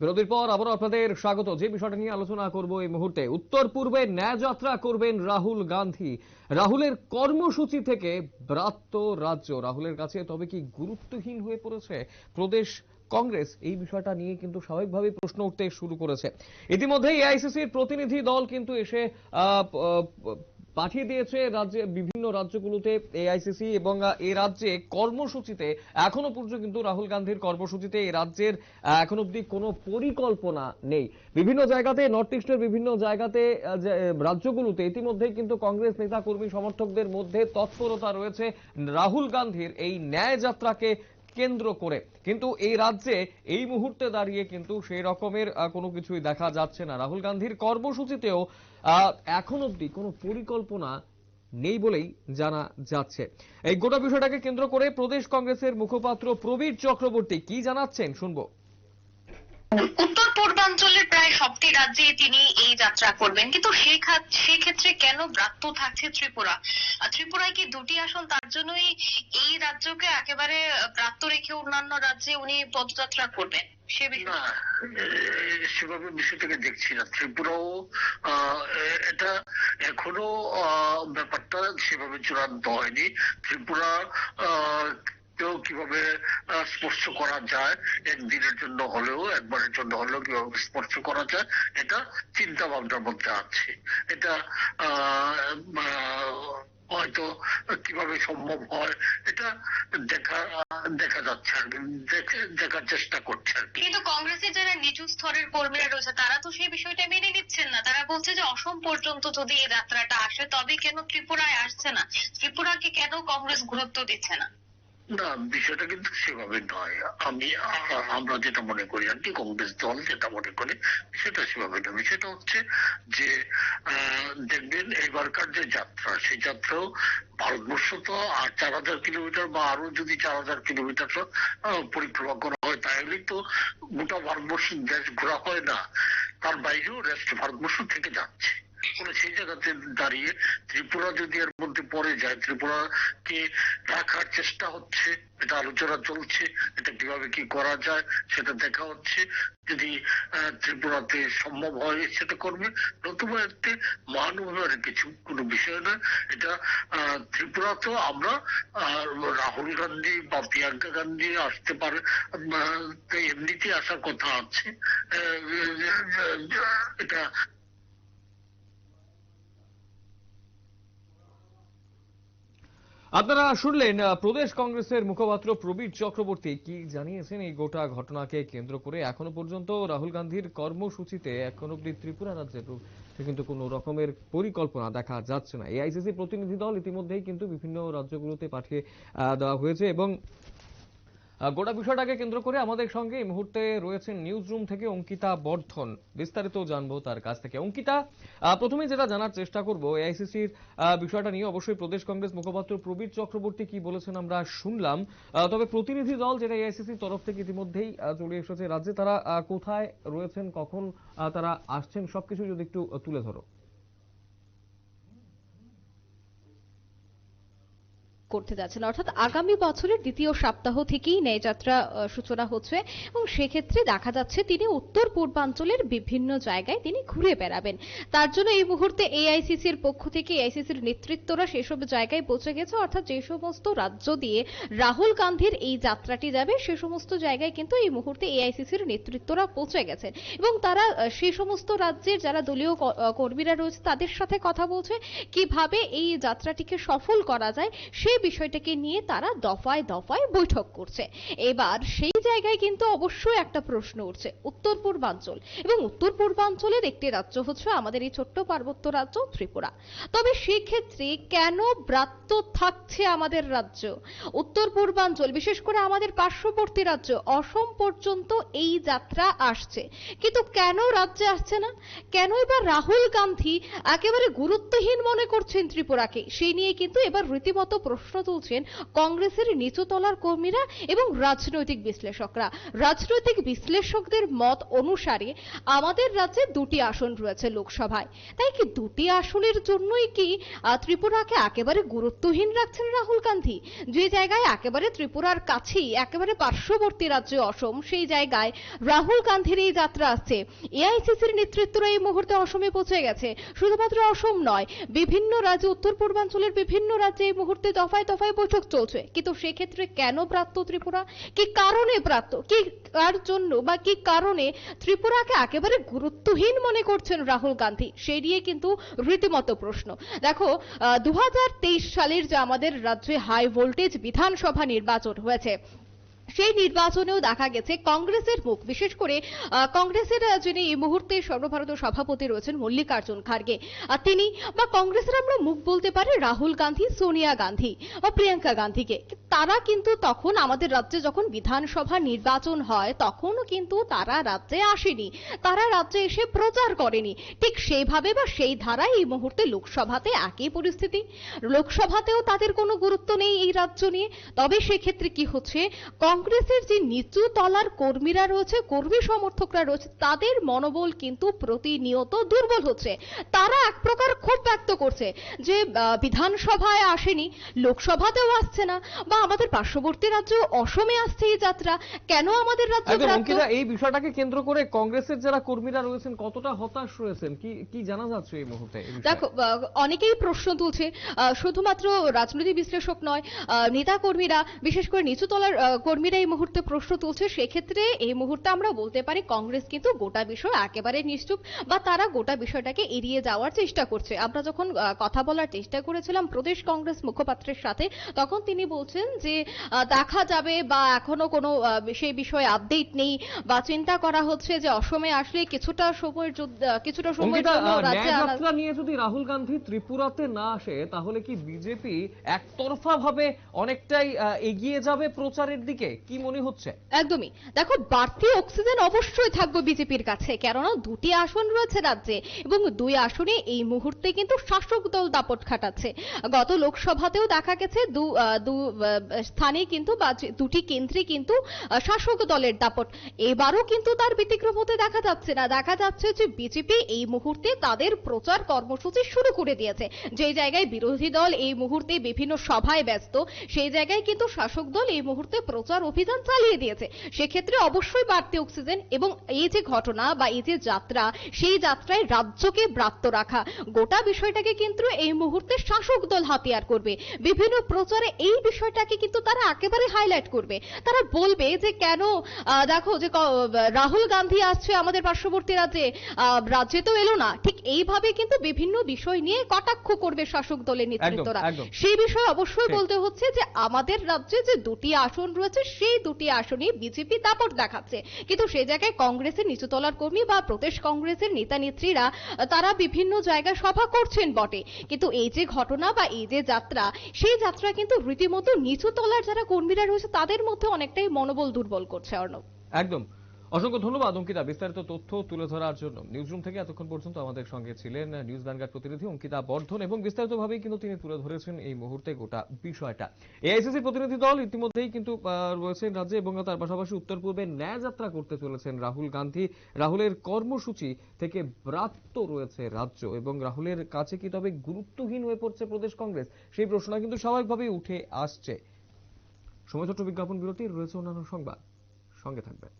বিরতির পর আবারও আপনাদের স্বাগত। যে বিষয়টা নিয়ে আলোচনা করব এই মুহূর্তে, উত্তর পূর্বে ন্যায় যাত্রা করবেন রাহুল গান্ধী। রাহুলের কর্মসূচি থেকে ব্রাত্য রাজ্য। রাহুলের কাছে তবে কি গুরুত্বহীন হয়ে পড়েছে? প্রদেশ কংগ্রেস এই বিষয়টা নিয়ে কিন্তু স্বাভাবিকভাবে প্রশ্ন উঠতে শুরু করেছে। ইতিমধ্যে এআইসিসির প্রতিনিধি দল কিন্তু এসে পাঠিয়ে দিয়েছে রাজ্যে বিভিন্ন রাজ্যগুলোতে এআইসিসি এবং এ রাজ্যে কর্মসূচিতে। এখনও পর্যন্ত কিন্তু রাহুল গান্ধীর কর্মসূচিতে এ রাজ্যের এখন অব্দি কোনো পরিকল্পনা নেই। বিভিন্ন জায়গাতে, নর্থ ইস্টের বিভিন্ন জায়গাতে রাজ্যগুলোতে ইতিমধ্যেই কিন্তু কংগ্রেস নেতা কর্মী সমর্থকদের মধ্যে তৎপরতা রয়েছে। রাহুল গান্ধীর এই ন্যায় যাত্রাকে কেন্দ্র করে। কিন্তু এই রাজ্যে এই মুহূর্তে দাঁড়িয়ে কিন্তু সেই রকমের কোনো কিছুই দেখা যাচ্ছে না। রাহুল গান্ধীর কর্মসূচিতেও এখন অবধি কোনো পরিকল্পনা নেই বলেই জানা যাচ্ছে। এই গোটা বিষয়টাকে কেন্দ্র করে প্রদেশ কংগ্রেসের মুখপাত্র প্রবীর চক্রবর্তী কি জানাচ্ছেন শুনব। উত্তর পূর্বাঞ্চলের প্রায় সবটি রাজ্যে তিনি এই যাত্রা করবেন। কিন্তু সেক্ষেত্রে কেন ব্রাত্য থাকছে ত্রিপুরা? ত্রিপুরায় কি দুটি আসন, তার জন্যই এই রাজ্যকে একেবারে ব্রাত্য রেখে অন্যান্য রাজ্যে উনি পদযাত্রা করবেন? সেভাবে বিষয়টাকে দেখছি না। ত্রিপুরাও এটা এখনও ব্যাপারটা সেভাবে চূড়ান্ত হয়নি। ত্রিপুরা কেউ কীভাবে স্পর্শ করা যায় একদিনের জন্য হলেও, একবারের জন্য হলেও কীভাবে স্পর্শ করা যায়, এটা চিন্তা ভাবনার মধ্যে আছে। এটা হয়তো কীভাবে সম্ভব হয়, এটা দেখা দেখা যাচ্ছে আর দেখার চেষ্টা করছে আর কিন্তু কংগ্রেসের যারা নিচু স্তরের কর্মীরা রয়েছে, তারা তো সেই বিষয়টা মেনে নিচ্ছেন না। তারা বলছে যে অসম পর্যন্ত যদি এই যাত্রাটা আসে, তবে কেন ত্রিপুরায় আসছে না? ত্রিপুরাকে কেন কংগ্রেস গুরুত্ব দিচ্ছে না? না, বিষয়টা কিন্তু সেভাবে নয়। আমি, আমরা যেটা মনে করি আর কি কংগ্রেস দল যেটা মনে করে, সেটা সেভাবে নয়। বিষয়টা হচ্ছে যে দেখবেন এবারকার যে যাত্রা, সেই যাত্রাও ভারতবর্ষ তো আর চার হাজার কিলোমিটার বা আরও যদি চার হাজার কিলোমিটার পরিক্রমা করা হয়, তাহলে তো গোটা ভারতবর্ষ দেশ ঘোরা হয় না। তার বাইরেও রেস্ট ভারতবর্ষ থেকে যাচ্ছে। সেই জায়গাতে দাঁড়িয়ে ত্রিপুরা যদি এর মধ্যে পড়ে যায়। ত্রিপুরাকে রাখার চেষ্টা হচ্ছে এটা আলোচনা চলছে এটা কীভাবে কি করা যায় সেটা দেখা হচ্ছে। যদি ত্রিপুরাতে সম্ভব হয় সেটা করবে। নতুবা এতে মহানুভাবের কিছু কোনো বিষয় না এটা ত্রিপুরা তো আমরা রাহুল গান্ধী বা প্রিয়াঙ্কা গান্ধী আসতে পারে আহ, তো এমনিতেই আসার কথা আছে। এটা আপনারা শুনলেন প্রদেশ কংগ্রেসের মুখপাত্র প্রবীর চক্রবর্তী কি জানিয়েছেন এই গোটা ঘটনাকে কেন্দ্র করে? এখনও পর্যন্ত রাহুল গান্ধীর কর্মসূচিতে এখন অব্দি ত্রিপুরা রাজ্যের কিন্তু কোন রকমের পরিকল্পনা দেখা যাচ্ছে না। এআইসিসি প্রতিনিধি দল ইতিমধ্যেই কিন্তু বিভিন্ন রাজ্যগুলোতে পাঠিয়ে দেওয়া হয়েছে এবং গোটা বিষয়টাকে কেন্দ্র করে আমাদের সঙ্গে এই মুহূর্তে রয়েছেন নিউজ রুম থেকে অঙ্কিতা বর্ধন। বিস্তারিত জানব তার কাছ থেকে। অঙ্কিতা প্রথমে যেটা জানার চেষ্টা করব এআইসিসির বিষয়টা নিয়ে অবশ্যই প্রদেশ কংগ্রেস মুখপাত্র প্রবীর চক্রবর্তী কি বলেছেন আমরা শুনলাম। তবে প্রতিনিধি দল যেটা এআইসিসির তরফ থেকে ইতিমধ্যেই চলে এসেছে। রাজ্যে তারা কোথায় রয়েছেন, কখন তারা আসছেন, সবকিছু যদি একটু তুলে ধরো। করতে যাচ্ছেন। অর্থাৎ আগামী বছরের দ্বিতীয় সপ্তাহ থেকেই ন্যায়যাত্রা সূচনা হচ্ছে এবং সেক্ষেত্রে দেখা যাচ্ছে তিনি উত্তর পূর্বাঞ্চলের বিভিন্ন জায়গায় তিনি ঘুরে বেড়াবেন। তার জন্য এই মুহূর্তে এআইসিসির পক্ষ থেকে, এআইসিসির নেতৃত্বরা সেসব জায়গায় পৌঁছে গেছে। অর্থাৎ যে সমস্ত রাজ্য দিয়ে রাহুল গান্ধীর এই যাত্রাটি যাবে, সে সমস্ত জায়গায় কিন্তু এই মুহূর্তে এআইসিসির নেতৃত্বরা পৌঁছে গেছেন। এবং তারা সেই সমস্ত রাজ্যের যারা দলীয় কর্মীরা রয়েছে, তাদের সাথে কথা বলছে। কীভাবে এই যাত্রাটিকে সফল করা যায় সেই বিষয়টাকে নিয়ে তারা দফায় দফায় বৈঠক করছে। এবার সেই জায়গায় কিন্তু অবশ্যই একটা প্রশ্ন উঠছে, উত্তর পূর্বাঞ্চল। এবং উত্তর পূর্বাঞ্চলের একটি রাজ্য হচ্ছে আমাদের এই ছোট্ট পার্বত্য রাজ্য ত্রিপুরা। তবে সেক্ষেত্রে কেন ব্রাত্য থাকছে আমাদের রাজ্য? উত্তর পূর্বাঞ্চল, বিশেষ করে আমাদের পার্শ্ববর্তী রাজ্য, অসম পর্যন্ত এই যাত্রা আসছে। কিন্তু কেন রাজ্যে আসছে না? কেন এবার রাহুল গান্ধী একেবারে গুরুত্বহীন মনে করছেন ত্রিপুরাকে? সেই নিয়ে কিন্তু এবার রীতিমতো প্রশ্ন প্রশ্ন তুলছেন কংগ্রেসের নিচুতলার কর্মীরা এবং রাজনৈতিক বিশ্লেষকরা। রাজনৈতিক বিশ্লেষকদের মত অনুসারে আমাদের রাজ্যে দুটি আসন রয়েছে লোকসভায়। তাই কি দুটি আসনের জন্যই কি ত্রিপুরাকে একেবারে গুরুত্বহীন রাখছেন রাহুল গান্ধী? যে জায়গায় একেবারে ত্রিপুরার কাছেই, একেবারে পার্শ্ববর্তী রাজ্য অসম, সেই জায়গায় রাহুল গান্ধীর এই যাত্রা আসছে। এআইসিসির নেতৃত্বরা এই মুহূর্তে অসমে পৌঁছে গেছে। শুধুমাত্র অসম নয়, বিভিন্ন রাজ্য উত্তর পূর্বাঞ্চলের বিভিন্ন রাজ্যে এই মুহূর্তে দফায় দফায় বৈঠক চলছে। কিন্তু সেক্ষেত্রে কেন প্রাপ্ত ত্রিপুরা? কি কারণে প্রাপ্ত? কি কার জন্য বা কি কারণে ত্রিপুরাকে একেবারে গুরুত্বহীন মনে করছেন রাহুল গান্ধী? সে নিয়ে কিন্তু রীতিমতো প্রশ্ন। দেখো দু হাজার তেইশ সালের যে আমাদের রাজ্যে হাই ভোল্টেজ বিধানসভা নির্বাচন হয়েছে সেই নির্বাচনেও দেখা গেছে কংগ্রেসের মুখ। বিশেষ করে কংগ্রেসের যিনি এই মুহূর্তে সর্বভারতীয় সভাপতি রয়েছেন মল্লিকার্জুন খার্গে। তিনি, বা কংগ্রেসের আমরা মুখ বলতে পারি রাহুল গান্ধী, সোনিয়া গান্ধী বা প্রিয়াঙ্কা গান্ধীকে। তারা কিন্তু তখন আমাদের রাজ্যে যখন বিধানসভা নির্বাচন হয়, তখনও কিন্তু তারা রাজ্যে আসেনি। তারা রাজ্যে এসে প্রচার করেনি। ঠিক সেইভাবে বা সেই ধারায় এই মুহূর্তে লোকসভাতে একই পরিস্থিতি। লোকসভাতেও তাদের কোনো গুরুত্ব নেই এই রাজ্য নিয়ে। তবে সেক্ষেত্রে কি হচ্ছে? কংগ্রেসের যে নিচু তলার কর্মীরা রয়েছে কর্মী সমর্থকরা রয়েছে তাদের মনোবল কিন্তু প্রতিনিয়ত দুর্বল হচ্ছে। তারা এক প্রকার ক্ষোভ ব্যক্ত করছে যে বিধানসভায় আসেনি লোকসভাতেও আসছে না বা আমাদের পার্শ্ববর্তী রাজ্য অসমে আসছে এই যাত্রা কেন আমাদের রাজ্য? অঙ্কিতা এই বিষয়টাকে কেন্দ্র করে কংগ্রেসের যারা কর্মীরা রয়েছেন কতটা হতাশ রয়েছেন? কি কি জানা যাচ্ছে এই মুহূর্তে দেখো অনেকেই প্রশ্ন তুলছে শুধুমাত্র রাজনৈতিক বিশ্লেষক নয় নেতা কর্মীরা বিশেষ করে নিচুতলার আহ, কর্মীরা এই মুহূর্তে প্রশ্ন তুলছে সেক্ষেত্রে এই মুহূর্তে আমরা বলতে পারি কংগ্রেস কিন্তু গোটা বিষয় একেবারে নিশ্চুপ বা তারা গোটা বিষয়টাকে এড়িয়ে যাওয়ার চেষ্টা করছে। আমরা যখন কথা বলার চেষ্টা করেছিলাম প্রদেশ কংগ্রেস মুখপাত্রের সাথে তখন তিনি বলছেন যে দেখা যাবে বা এখনও কোনো সেই বিষয়ে আপডেট নেই বা চিন্তা করা হচ্ছে যে অসমে আসলে কিছুটা সময়ের জন্য- কিছুটা সময়ের অঙ্কিতা জন্য রাজ্যে আনা নিয়ে যদি রাহুল গান্ধী ত্রিপুরাতে না আসে তাহলে কি বিজেপি একতরফা ভাবে অনেকটাই এগিয়ে যাবে প্রচারের দিকে? কি মনে হচ্ছে? একদমই। দেখো, বাড়তি অক্সিজেন অবশ্যই থাকবে বিজেপির কাছে, কেননা দুটি আসন রয়েছে রাজ্যে এবং দুই আসনে এই মুহূর্তে কিন্তু শাসক দল দাপট খাটাচ্ছে। গত লোকসভাতেও দেখা গেছে দু দু স্থানে কিন্তু দুটি কেন্দ্রে কিন্তু শাসক দলের দাপট। এবারও কিন্তু তার ব্যতিক্রম হতে দেখা যাচ্ছে না। দেখা যাচ্ছে যে বিজেপি এই মুহূর্তে তাদের প্রচার কর্মসূচি শুরু করে দিয়েছে। যে জায়গায় বিরোধী দল এই মুহূর্তে বিভিন্ন সভায় ব্যস্ত, সেই জায়গায় কিন্তু শাসক দল এই মুহূর্তে প্রচার অভিযান চালিয়ে দিয়েছে। সেক্ষেত্রে অবশ্যই বাড়তি অক্সিজেন এবং এই যে ঘটনা বা এই যে যাত্রা সেই যাত্রায় রাজ্যকে ব্রাত্য রাখা গোটা বিষয়টাকে কিন্তু এই মুহূর্তে শাসক দল হাতিয়ার করবে। বিভিন্ন প্রচারে এই বিষয়টাকে কিন্তু তারা একেবারে হাইলাইট করবে। তারা বলবে যে কেন দেখো যে রাহুল গান্ধী আসছে আমাদের পার্শ্ববর্তী রাজ্যে আহ, রাজ্যে তো এলো না। ঠিক এইভাবে কিন্তু বিভিন্ন বিষয় নিয়ে কটাক্ষ করবে শাসক দলের নেতৃত্বরা। সেই বিষয়ে অবশ্যই বলতে হচ্ছে যে আমাদের রাজ্যে যে দুটি আসন রয়েছে সেই দুটি আসনে বিজেপি দাপট দেখাচ্ছে। কিন্তু সেই জায়গায় কংগ্রেসের নিচুতলার কর্মী বা প্রদেশ কংগ্রেসের নেতা নেত্রীরা, তারা বিভিন্ন জায়গায় সভা করছেন বটে। কিন্তু এই যে ঘটনা বা এই যে যাত্রা, সেই যাত্রা কিন্তু রীতিমতো নিচুতলার যারা কর্মীরা রয়েছে, তাদের মধ্যে অনেকটাই মনোবল দুর্বল করছে, অর্ণব। একদম। অসংখ্য ধন্যবাদ, অঙ্কিতা। বিস্তারিত তথ্য তুলে ধরার জন্য। নিউজরুম থেকে এতক্ষণ পর্যন্ত আমাদের সঙ্গে ছিলেন নিউজ ভ্যানগার্ড প্রতিনিধি অঙ্কিতা বর্ধন এবং বিস্তারিতভাবেই কিন্তু তিনি তুলে ধরেছেন এই মুহূর্তে গোটা বিষয়টা। এআইসিসি প্রতিনিধি দল ইতিমধ্যেই কিন্তু রয়েছেন রাজ্যে এবং তার পাশাপাশি উত্তর পূর্বে ন্যায় যাত্রা করতে চলেছেন রাহুল গান্ধী। রাহুলের কর্মসূচি থেকে ব্রাত্য রয়েছে রাজ্য এবং রাহুলের কাছে কি তবে গুরুত্বহীন হয়ে পড়ছে প্রদেশ কংগ্রেস? সেই প্রশ্নটা কিন্তু স্বাভাবিকভাবেই উঠে আসছে। সময় ছোট্ট বিজ্ঞাপন বিরতি রয়েছে অন্যান্য সংবাদ। সঙ্গে থাকবেন।